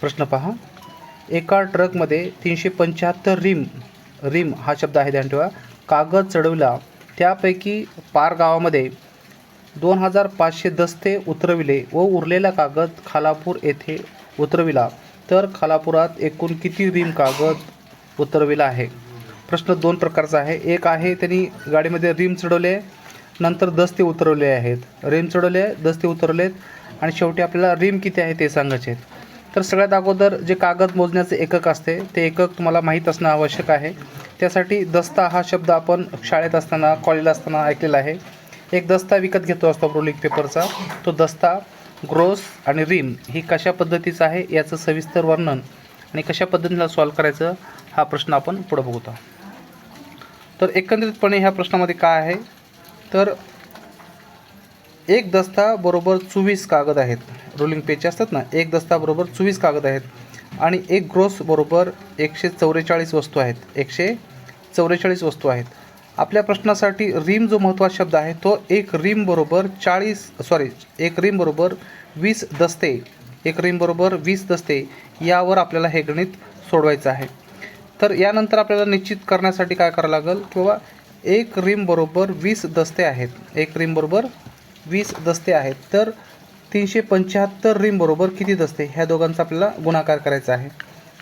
प्रश्न पहा. एका ट्रकमध्ये तीनशे पंच्याहत्तर रिम रिम हा शब्द आहे ध्यान ठेवा. कागद चढविला त्यापैकी पार गावामध्ये दोन हजार पाचशे दस्ते उतरविले व उरलेला कागद खालापूर येथे उतरविला. तर खालापुरात एकूण किती रिम कागद उतरविला आहे? प्रश्न दोन प्रकारचा आहे. एक आहे त्यांनी गाडीमध्ये रिम चढवले नंतर दस्ते उतरवले आहेत. रिम चढवले दस्ते उतरवलेत आणि शेवटी आपल्याला रिम किती आहे ते सांगायचे आहेत. तर सगळ्यात अगोदर जे कागद मोजण्याचे एकक असते ते एकक तुम्हाला माहीत असणं आवश्यक आहे. त्यासाठी दस्ता हा शब्द आपण शाळेत असताना कॉलेजला असताना ऐकलेला आहे. एक दस्ता विकत घेतो असतो रोलिंग पेपरचा. तो दस्ता ग्रोस आणि रिम ही कशा पद्धतीचं आहे याचं सविस्तर वर्णन आणि कशा पद्धतीला सॉल्व करायचं हा प्रश्न आपण पुढं बघूत. तर एकंदरीतपणे ह्या प्रश्नामध्ये काय आहे? तर एक दस्ता बरोबर चोवीस कागद आहेत. रोलिंग पेज असतात ना एक दस्ता बरोबर चोवीस कागद आहेत. आणि एक ग्रोस बरोबर एकशे चौवेचाळीस वस्तू आहेत. एकशे चौवेचाळीस वस्तू आहेत. आपल्या प्रश्नासाठी रिम जो महत्त्वाचा शब्द आहे तो एक रिम बरोबर चाळीस सॉरी एक रिम बरोबर वीस दस्ते एक रिम बरोबर वीस दस्ते यावर आपल्याला हे गणित सोडवायचं आहे. तर यानंतर आपल्याला निश्चित करण्यासाठी काय करावं लागेल? किंवा एक रिम बरोबर वीस दस्ते आहेत. एक रिम बरोबर वीस दस्ते आहेत. तर तीनशे पंच्याहत्तर रिम बरोबर किती दस्ते? ह्या दोघांचा आपल्याला गुणाकार करायचा आहे.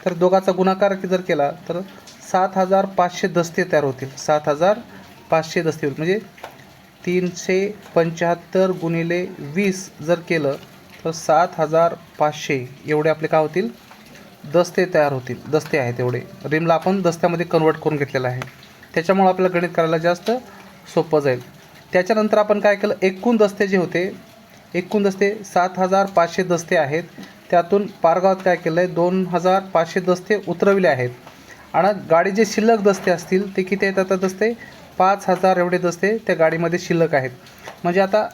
तर दोघाचा गुणाकार जर केला तर सात हजार पाचशे दस्ते तयार होतील. सात हजार पाचशे दस्ते होतील. म्हणजे तीनशे पंच्याहत्तर गुणिले वीस जर केलं तर सात हजार पाचशे एवढे आपले काय होतील? दस्ते तयार होतील. दस्ते आहेत एवढे. रिमला आपण दस्त्यामध्ये कन्वर्ट करून घेतलेलं आहे. त्याच्यामुळं आपल्याला गणित करायला जास्त सोपं जाईल. त्याच्यानंतर आपण काय केलं? एकूण दस्ते जे होते एकूण दस्ते सात हजार पाचशे दस्ते आहेत. त्यातून पारगावात काय केलं आहे दोन हजार पाचशे दस्ते उतरविले आहेत. आणि गाडी जे शिल्लक दस्ते असतील ते किती आहेत आता दस्ते? पाच हजार एवढे दस्ते त्या गाडीमध्ये शिल्लक आहेत. म्हणजे आता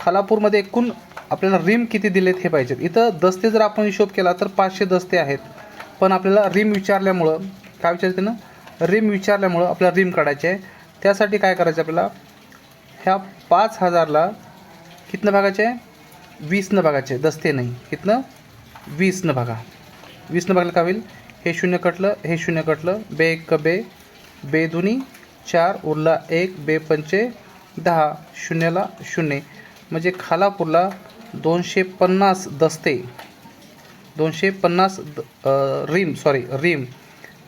खालापूरमध्ये एकूण आपल्याला रिम किती दिलेत हे पाहिजेत. इथं दस्ते जर आपण हिशोब केला तर पाचशे दस्ते आहेत. पण आपल्याला रिम विचारल्यामुळं काय विचारते ना? रिम विचारल्यामुळं आपल्याला रिम काढायचे आहे. त्यासाठी काय करायचं आपल्याला? ह्या पाच हजारला कितनं भागाचे आहे? वीसनं भागाचे दस्ते नाही. कितनं? वीसनं भागा. वीसनं भागलं का होईल? हे शून्य कटलं हे शून्य कटलं. बे एक बे बे दुनी चार उरला एक बे पंचे दहा. शून्यला शून्य. म्हणजे खालापूरला दोनशे पन्नास दस्ते. दोनशे पन्नास द रिम सॉरी रिम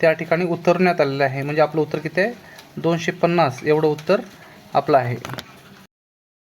त्या ठिकाणी उतरण्यात आलेलं आहे. म्हणजे आपलं उत्तर किती आहे? दोनशे पन्नास. एवढं उत्तर आपलं आहे.